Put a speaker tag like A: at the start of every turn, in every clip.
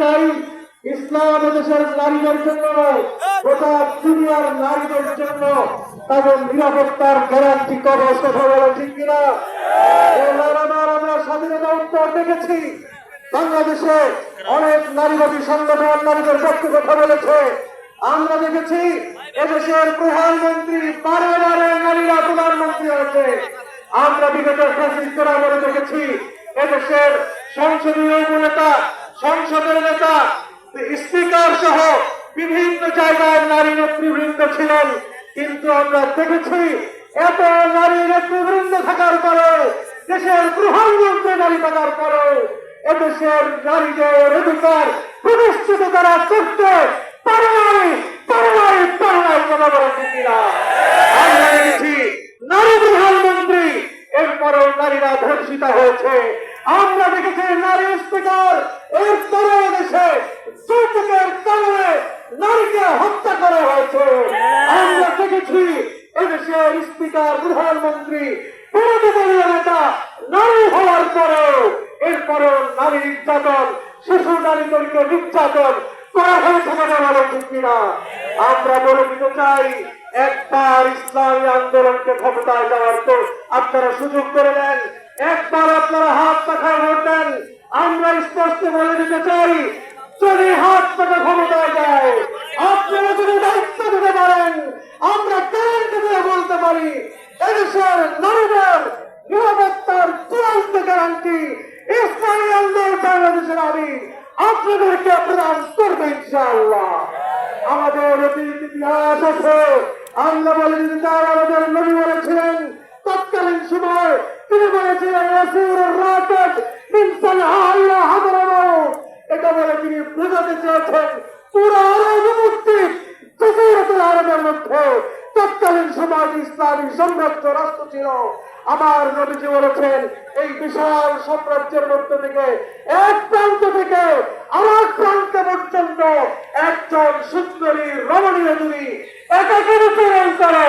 A: চাই ইসলাম দেশের নারীদের জন্য গোটা দুনিয়ার নারীদের জন্য। তাদের নিরাপত্তার গ্যারান্টি কবে কথা বলে ঠিক কিনা? আমরা স্বাধীনতা উত্তর দেখেছি। বাংলাদেশে অনেক নারীবাদী সংগঠন নারীদের পক্ষে কথা বলেছে। আমরা দেখেছি এদেশের প্রধানমন্ত্রী বারে বারে নারীরা প্রধানমন্ত্রী হয়েছে। আমরা বিগত ফ্যাসিস্টরা বলে দেখেছি, এদেশের সংসদীয় নেতা সংসদের নেতা, স্পিকার সহ বিভিন্ন জায়গায় নারী নেতৃবৃন্দ ছিলেন। কিন্তু আমরা দেখেছি, এত নারী নেতৃবৃন্দ থাকার পরে, দেশের প্রধানমন্ত্রী নারী থাকার পরে, এদেশের নারীদের অধিকার প্রতিষ্ঠিত করা করতে পারে নাই পারে নাই নারী প্রধানমন্ত্রী, এরপরেও নারীরা ধর্ষিত হয়েছে। আমরা দেখেছি নারী স্পিকার এরপরে দেশে যৌতুকের কারণে নারীকে হত্যা করা হয়েছে। আমরা দেখেছি এদেশের স্পিকার, প্রধানমন্ত্রী বিরোধী দলীয় নেতা নারী হওয়ার পরেও এরপরেও নারী নির্যাতন, শিশু নারীদেরকে নির্যাতন করা হয়েছে ঠিক কিনা? আমরা বলে দিতে চাই, একবার ইসলামী আন্দোলনকে ক্ষমতায় যাওয়ার তো আপনারা সুযোগ করে দেন। একবার আপনারা হাত পাখায় ভোট দেন, আমরা স্পষ্ট বলে দিতে চাই, যদি হাত পাখা ক্ষমতায় যায়, আপনারা যদি দায়িত্ব দিতে পারেন, আমরা গ্যারান্টি দিয়ে বলতে পারি, এদেশের নারীদের নিরাপত্তার চূড়ান্ত গ্যারান্টি ইসলামী বাংলাদেশের আমি আপনাদেরকে প্রদান করবে ইনশাআল্লাহ। আমাদের অতীত ইতিহাস আছে, আমরা বলে দিতে চাই, আমাদের নবী বলেছিলেন তৎকালীন সময় তিনি বলেছিলেন এটা বলে তিনি বোঝাতে চেয়েছেন আমার নবীজি বলেছেন, এই বিশাল সাম্রাজ্যের মধ্যে থেকে এক প্রান্ত থেকে আরেক প্রান্ত পর্যন্ত একজন সুন্দরী, রমণীয় দুরি একাকে করে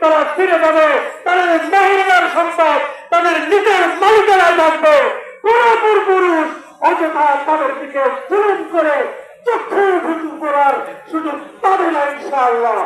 A: তারা ফিরে যাবে, তাদের মহিলার সম্পদ, তাদের নিজের মালিকানায় থাকবে। পুরোপুর পুরুষ অযথা তাদের দিকে জুলুম করে চক্ষু ভুতু করার সুযোগ পাবে না, ইনশাআল্লাহ।